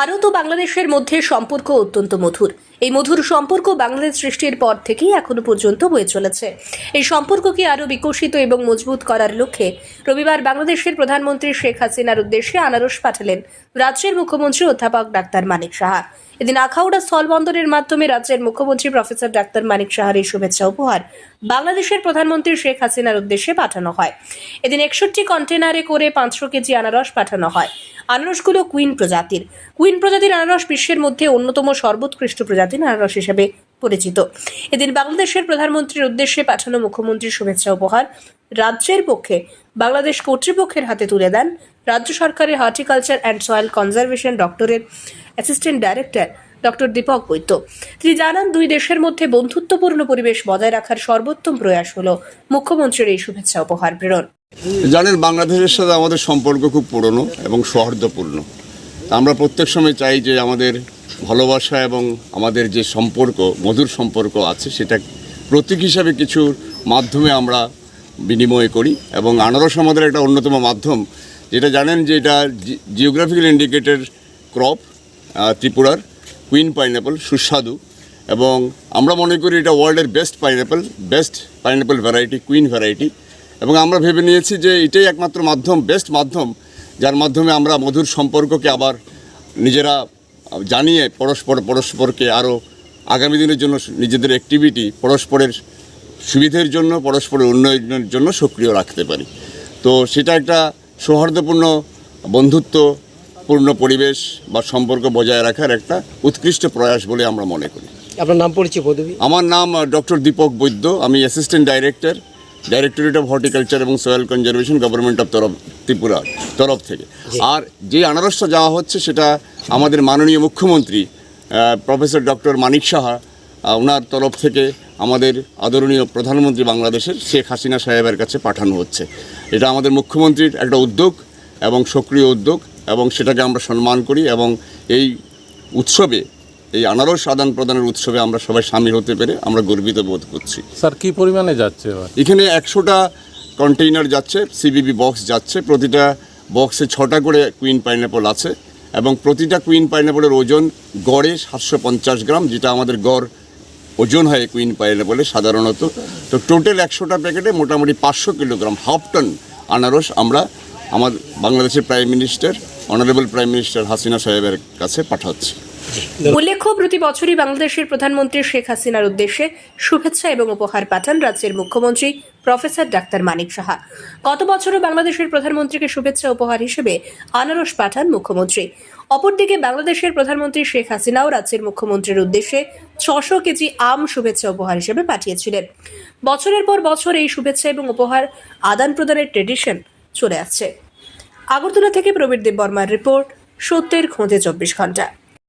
ভারত ও বাংলাদেশের মধ্যে সম্পর্ক অত্যন্ত মধুর। এই মধুর সম্পর্ক বাংলাদেশ সৃষ্টির পর থেকেই এখনও পর্যন্ত বয়ে চলেছে। এই সম্পর্ককে আরও বিকশিত এবং মজবুত করার লক্ষ্যে রবিবার বাংলাদেশের প্রধানমন্ত্রী শেখ হাসিনার উদ্দেশ্যে আনারস পাঠালেন রাজ্যের মুখ্যমন্ত্রী অধ্যাপক ডাক্তার মানিক সাহা। এদিন আখাউড়া স্থলবন্দরের মাধ্যমে রাজ্যের মুখ্যমন্ত্রী প্রফেসর ডাক্তার মানিক সাহার এই শুভেচ্ছা উপহার বাংলাদেশের প্রধানমন্ত্রী শেখ হাসিনার উদ্দেশ্যে পাঠানো হয়। এদিন একষট্টি কন্টেনারে করে পাঁচশো কেজি আনারস পাঠানো হয়। আনারসগুলো কুইন প্রজাতির। কুইন প্রজাতির আনারস বিশ্বের মধ্যে অন্যতম সর্বোৎকৃষ্ট প্রজাতির আনারস হিসেবে পরিচিত। এদিন বাংলাদেশের প্রধানমন্ত্রীর উদ্দেশ্যে পাঠানো মুখ্যমন্ত্রীর শুভেচ্ছা উপহার রাজ্যের পক্ষে বাংলাদেশ কর্তৃপক্ষের হাতে তুলে দেন। রাজ্য সরকারের হর্টিকালচার অ্যান্ড সয়েল কনজারভেশন ডক্টরের assistant director doctor Dipak Baidya তিনি জানান, দুই দেশের মধ্যে বন্ধুত্বপূর্ণ পরিবেশ বজায় রাখার সর্বোত্তম প্রয়াস হল মুখ্যমন্ত্রীর এই শুভেচ্ছা উপহার প্রেরণ। জানেন, বাংলাদেশের সাথে আমাদের সম্পর্ক খুব পুরনো এবং সৌহার্দ্যপূর্ণ। আমরা প্রত্যেক সময় চাই যে আমাদের ভালোবাসা এবং আমাদের যে সম্পর্ক, মধুর সম্পর্ক আছে, সেটা প্রতীক হিসাবে কিছুর মাধ্যমে আমরা বিনিময় করি এবং আনারস আমাদের একটা অন্যতম মাধ্যম। যেটা জানেন যে এটা জিওগ্রাফিক্যাল ইন্ডিকেটেড ক্রপ ত্রিপুরার কুইন পাইনঅ্যাপল সুস্বাদু। এবং আমরা মনে করি এটা ওয়ার্ল্ডের best pineapple best pineapple variety queen variety এবং আমরা ভেবে নিয়েছি যে এটাই একমাত্র মাধ্যম বেস্ট মাধ্যম, যার মাধ্যমে আমরা মধুর সম্পর্ককে আবার নিজেরা জানিয়ে পরস্পর, পরস্পরকে আরও আগামী দিনের জন্য নিজেদের অ্যাক্টিভিটি পরস্পরের সুবিধের জন্য, পরস্পরের উন্নয়নের জন্য সক্রিয় রাখতে পারি। তো সেটা একটা সৌহার্দ্যপূর্ণ বন্ধুত্বপূর্ণ পরিবেশ বা সম্পর্ক বজায় রাখার একটা উৎকৃষ্ট প্রয়াস বলে আমরা মনে করি। আপনার নাম পরিচয় পদবী? আমার নাম ডক্টর দীপক বৈদ্য। আমি assistant director directorate of horticulture এবং সয়েল কনজারভেশন গভর্নমেন্ট অফ তরফ ত্রিপুরা তরফ থেকে। আর যে আনারসটা যাওয়া হচ্ছে সেটা আমাদের মাননীয় মুখ্যমন্ত্রী প্রফেসর ডক্টর মানিক সাহা ওনার তরফ থেকে আমাদের আদরণীয় প্রধানমন্ত্রী বাংলাদেশের শেখ হাসিনা সাহেবের কাছে পাঠানো হচ্ছে। এটা আমাদের মুখ্যমন্ত্রীর একটা উদ্যোগ এবং সক্রিয় উদ্যোগ। এবং সেটাকে আমরা সম্মান করি এবং এই উৎসবে এই আনারস আদান প্রদানের উৎসবে আমরা সবাই সামিল হতে পেরে আমরা গর্বিত বোধ করছি। স্যার কি পরিমাণে যাচ্ছে এখানে একশোটা কন্টেইনার যাচ্ছে সিবিবি বক্স যাচ্ছে প্রতিটা বক্সে ছটা করে কুইন পাইনঅ্যাপল আছে এবং প্রতিটা কুইন পাইনঅ্যাপলের ওজন গড়ে সাতশো পঞ্চাশ গ্রাম যেটা আমাদের গড় ওজন হয় কুইন পাইনঅ্যাপলে সাধারণত। তো টোটাল একশোটা প্যাকেটে মোটামুটি পাঁচশো কিলোগ্রাম হাফ টন আনারস আমরা আমার বাংলাদেশের prime minister honourable prime minister Hasina সাহেবের কাছে পাঠাচ্ছি। উল্লেখ্য, প্রতি বছরই বাংলাদেশের প্রধানমন্ত্রী শেখ হাসিনার উদ্দেশ্যে শুভেচ্ছা এবং উপহার পাঠান রাজ্যের মুখ্যমন্ত্রী প্রফেসর ডাক্তার মানিক সাহা। গত বছরও বাংলাদেশের প্রধানমন্ত্রীকে শুভেচ্ছা উপহার হিসেবে আনারস পাঠান মুখ্যমন্ত্রী। অপরদিকে বাংলাদেশের প্রধানমন্ত্রী শেখ হাসিনাও রাজ্যের মুখ্যমন্ত্রীর উদ্দেশ্যে ছশো কেজি আম শুভেচ্ছা উপহার হিসেবে পাঠিয়েছিলেন। বছরের পর বছর এই শুভেচ্ছা এবং উপহার আদান প্রদানের ট্রেডিশন চলে আসছে। আগরতলা থেকে প্রবীর দেব বর্মার রিপোর্ট সত্যের খোঁজে চব্বিশ ঘণ্টা।